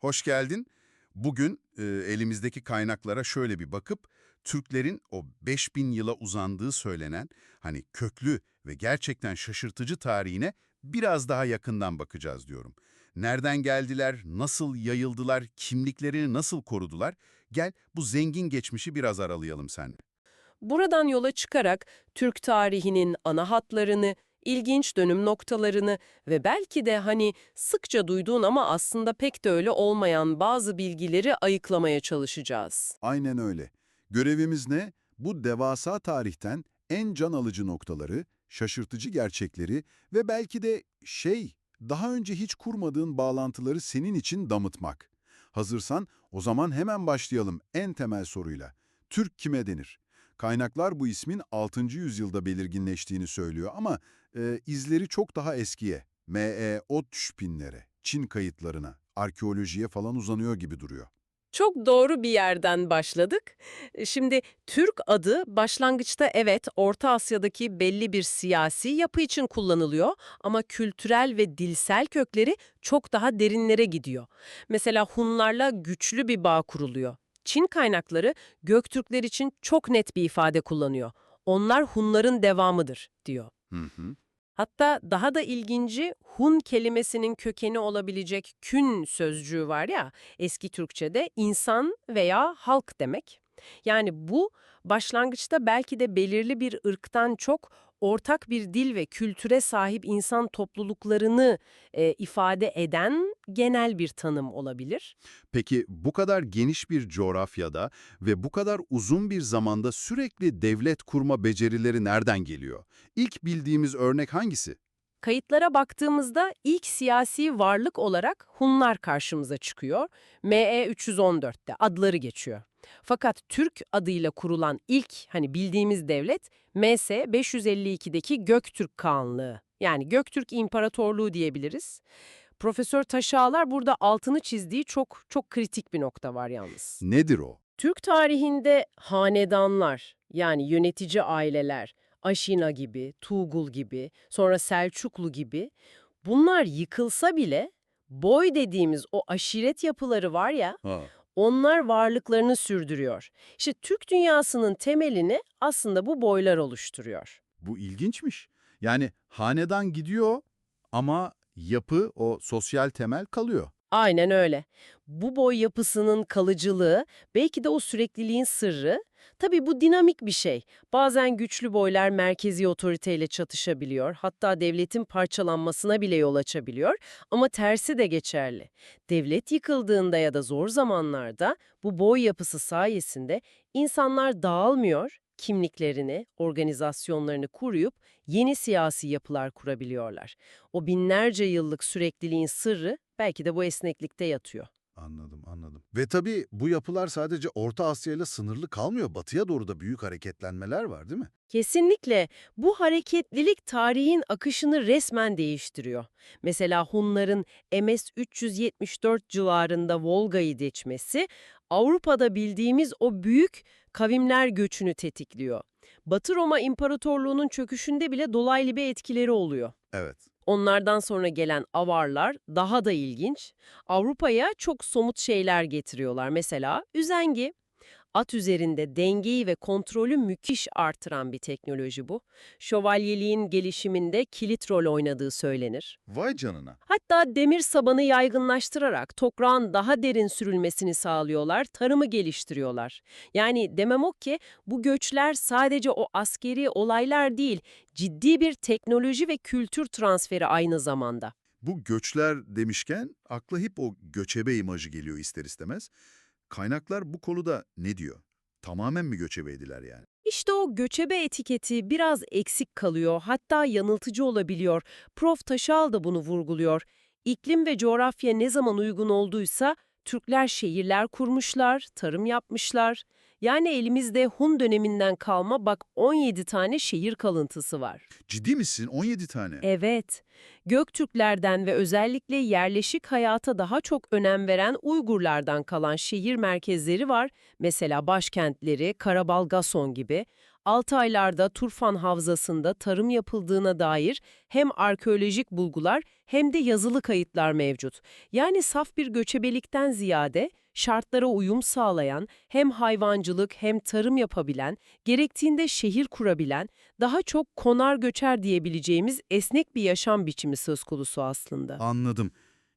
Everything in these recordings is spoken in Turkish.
Hoş geldin. Bugün e, elimizdeki kaynaklara şöyle bir bakıp Türklerin o 5000 yıla uzandığı söylenen hani köklü ve gerçekten şaşırtıcı tarihine biraz daha yakından bakacağız diyorum. Nereden geldiler, nasıl yayıldılar, kimliklerini nasıl korudular? Gel bu zengin geçmişi biraz aralayalım sen. Buradan yola çıkarak Türk tarihinin ana hatlarını, ilginç dönüm noktalarını ve belki de hani sıkça duyduğun ama aslında pek de öyle olmayan bazı bilgileri ayıklamaya çalışacağız. Aynen öyle. Görevimiz ne? Bu devasa tarihten en can alıcı noktaları, şaşırtıcı gerçekleri ve belki de şey, daha önce hiç kurmadığın bağlantıları senin için damıtmak. Hazırsan o zaman hemen başlayalım en temel soruyla. Türk kime denir? Kaynaklar bu ismin 6. yüzyılda belirginleştiğini söylüyor ama e, izleri çok daha eskiye, M.E. Otşpinlere, Çin kayıtlarına, arkeolojiye falan uzanıyor gibi duruyor. Çok doğru bir yerden başladık. Şimdi Türk adı başlangıçta evet Orta Asya'daki belli bir siyasi yapı için kullanılıyor ama kültürel ve dilsel kökleri çok daha derinlere gidiyor. Mesela Hunlarla güçlü bir bağ kuruluyor. Çin kaynakları Göktürkler için çok net bir ifade kullanıyor. Onlar Hunların devamıdır diyor. Hı hı. Hatta daha da ilginci Hun kelimesinin kökeni olabilecek kün sözcüğü var ya eski Türkçe'de insan veya halk demek. Yani bu başlangıçta belki de belirli bir ırktan çok ortak bir dil ve kültüre sahip insan topluluklarını e, ifade eden genel bir tanım olabilir. Peki bu kadar geniş bir coğrafyada ve bu kadar uzun bir zamanda sürekli devlet kurma becerileri nereden geliyor? İlk bildiğimiz örnek hangisi? Kayıtlara baktığımızda ilk siyasi varlık olarak Hunlar karşımıza çıkıyor. ME 314'te adları geçiyor. Fakat Türk adıyla kurulan ilk hani bildiğimiz devlet MS 552'deki Göktürk Kağanlığı. Yani Göktürk İmparatorluğu diyebiliriz. Profesör Taşağlar burada altını çizdiği çok çok kritik bir nokta var yalnız. Nedir o? Türk tarihinde hanedanlar yani yönetici aileler, Aşina gibi, Tuğgul gibi, sonra Selçuklu gibi bunlar yıkılsa bile boy dediğimiz o aşiret yapıları var ya Ha. onlar varlıklarını sürdürüyor. İşte Türk dünyasının temelini aslında bu boylar oluşturuyor. Bu ilginçmiş. Yani hanedan gidiyor ama yapı, o sosyal temel kalıyor. Aynen öyle. Bu boy yapısının kalıcılığı, belki de o sürekliliğin sırrı. Tabii bu dinamik bir şey. Bazen güçlü boylar merkezi otoriteyle çatışabiliyor, hatta devletin parçalanmasına bile yol açabiliyor. Ama tersi de geçerli. Devlet yıkıldığında ya da zor zamanlarda bu boy yapısı sayesinde insanlar dağılmıyor, kimliklerini, organizasyonlarını kuruyup yeni siyasi yapılar kurabiliyorlar. O binlerce yıllık sürekliliğin sırrı belki de bu esneklikte yatıyor. Anladım, anladım. Ve tabii bu yapılar sadece Orta Asya ile sınırlı kalmıyor. Batıya doğru da büyük hareketlenmeler var değil mi? Kesinlikle bu hareketlilik tarihin akışını resmen değiştiriyor. Mesela Hunların MS 374 civarında Volga'yı geçmesi Avrupa'da bildiğimiz o büyük kavimler göçünü tetikliyor. Batı Roma İmparatorluğu'nun çöküşünde bile dolaylı bir etkileri oluyor. Evet. Onlardan sonra gelen avarlar daha da ilginç. Avrupa'ya çok somut şeyler getiriyorlar. Mesela üzengi. At üzerinde dengeyi ve kontrolü müthiş artıran bir teknoloji bu. Şövalyeliğin gelişiminde kilit rol oynadığı söylenir. Vay canına. Hatta demir sabanı yaygınlaştırarak toprağın daha derin sürülmesini sağlıyorlar, tarımı geliştiriyorlar. Yani demem o ki bu göçler sadece o askeri olaylar değil, ciddi bir teknoloji ve kültür transferi aynı zamanda. Bu göçler demişken akla hep o göçebe imajı geliyor ister istemez. Kaynaklar bu konuda ne diyor? Tamamen mi göçebeydiler yani? İşte o göçebe etiketi biraz eksik kalıyor, hatta yanıltıcı olabiliyor. Prof. Taşal da bunu vurguluyor. İklim ve coğrafya ne zaman uygun olduysa Türkler şehirler kurmuşlar, tarım yapmışlar. Yani elimizde Hun döneminden kalma bak 17 tane şehir kalıntısı var. Ciddi misin? 17 tane. Evet, Göktürklerden ve özellikle yerleşik hayata daha çok önem veren Uygurlardan kalan şehir merkezleri var. Mesela başkentleri Karabalgason gibi. Altaylar'da Turfan Havzası'nda tarım yapıldığına dair hem arkeolojik bulgular hem de yazılı kayıtlar mevcut. Yani saf bir göçebelikten ziyade şartlara uyum sağlayan, hem hayvancılık hem tarım yapabilen, gerektiğinde şehir kurabilen, daha çok konar göçer diyebileceğimiz esnek bir yaşam biçimi söz konusu aslında. Anladım.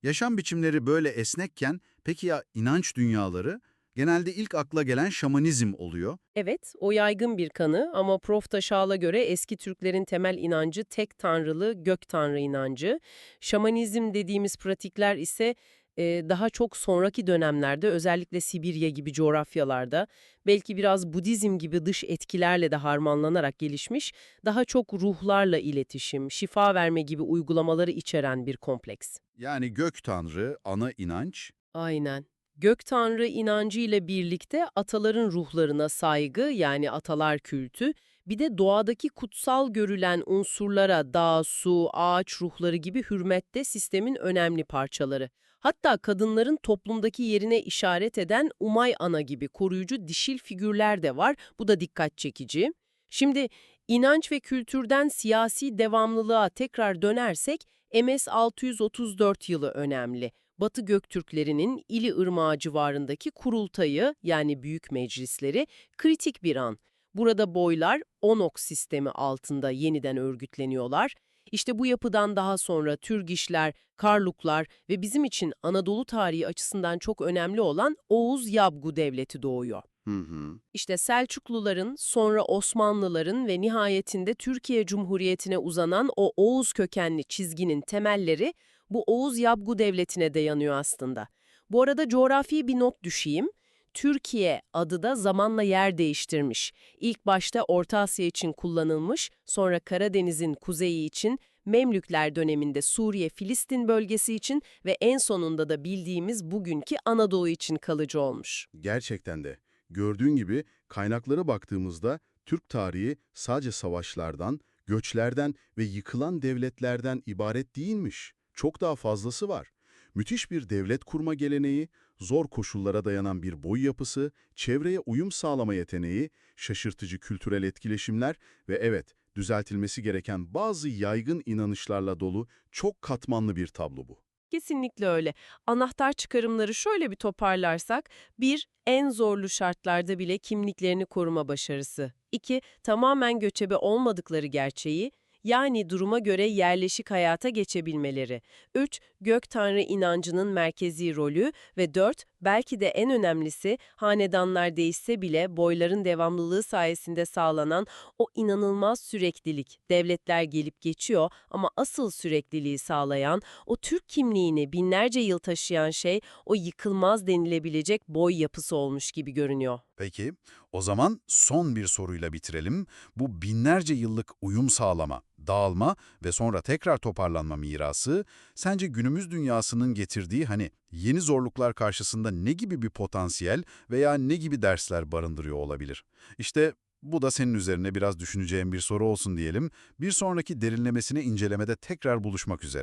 Yaşam biçimleri böyle esnekken peki ya inanç dünyaları? Genelde ilk akla gelen şamanizm oluyor. Evet, o yaygın bir kanı ama Prof. Taşağal'a göre eski Türklerin temel inancı tek tanrılı gök tanrı inancı. Şamanizm dediğimiz pratikler ise e, daha çok sonraki dönemlerde özellikle Sibirya gibi coğrafyalarda belki biraz Budizm gibi dış etkilerle de harmanlanarak gelişmiş, daha çok ruhlarla iletişim, şifa verme gibi uygulamaları içeren bir kompleks. Yani gök tanrı, ana inanç. Aynen. Gök tanrı inancı ile birlikte ataların ruhlarına saygı yani atalar kültü, bir de doğadaki kutsal görülen unsurlara dağ, su, ağaç ruhları gibi hürmet de sistemin önemli parçaları. Hatta kadınların toplumdaki yerine işaret eden Umay Ana gibi koruyucu dişil figürler de var. Bu da dikkat çekici. Şimdi inanç ve kültürden siyasi devamlılığa tekrar dönersek MS 634 yılı önemli. Batı Göktürklerinin İli Irmağı civarındaki kurultayı yani büyük meclisleri kritik bir an. Burada boylar Onok sistemi altında yeniden örgütleniyorlar. İşte bu yapıdan daha sonra Türgişler, Karluklar ve bizim için Anadolu tarihi açısından çok önemli olan Oğuz Yabgu Devleti doğuyor. Hı hı. İşte Selçukluların, sonra Osmanlıların ve nihayetinde Türkiye Cumhuriyeti'ne uzanan o Oğuz kökenli çizginin temelleri bu Oğuz Yabgu Devleti'ne dayanıyor aslında. Bu arada coğrafi bir not düşeyim. Türkiye adı da zamanla yer değiştirmiş. İlk başta Orta Asya için kullanılmış, sonra Karadeniz'in kuzeyi için, Memlükler döneminde Suriye-Filistin bölgesi için ve en sonunda da bildiğimiz bugünkü Anadolu için kalıcı olmuş. Gerçekten de. Gördüğün gibi kaynaklara baktığımızda Türk tarihi sadece savaşlardan, göçlerden ve yıkılan devletlerden ibaret değilmiş. Çok daha fazlası var. Müthiş bir devlet kurma geleneği, zor koşullara dayanan bir boy yapısı, çevreye uyum sağlama yeteneği, şaşırtıcı kültürel etkileşimler ve evet, düzeltilmesi gereken bazı yaygın inanışlarla dolu çok katmanlı bir tablo bu. Kesinlikle öyle. Anahtar çıkarımları şöyle bir toparlarsak, bir, en zorlu şartlarda bile kimliklerini koruma başarısı. İki, tamamen göçebe olmadıkları gerçeği, yani duruma göre yerleşik hayata geçebilmeleri. Üç, gök tanrı inancının merkezi rolü ve dört, belki de en önemlisi hanedanlar değişse bile boyların devamlılığı sayesinde sağlanan o inanılmaz süreklilik. Devletler gelip geçiyor ama asıl sürekliliği sağlayan, o Türk kimliğini binlerce yıl taşıyan şey o yıkılmaz denilebilecek boy yapısı olmuş gibi görünüyor. Peki, o zaman son bir soruyla bitirelim. Bu binlerce yıllık uyum sağlama, dağılma ve sonra tekrar toparlanma mirası, sence günümüz dünyasının getirdiği hani yeni zorluklar karşısında ne gibi bir potansiyel veya ne gibi dersler barındırıyor olabilir? İşte bu da senin üzerine biraz düşüneceğin bir soru olsun diyelim. Bir sonraki derinlemesine incelemede tekrar buluşmak üzere.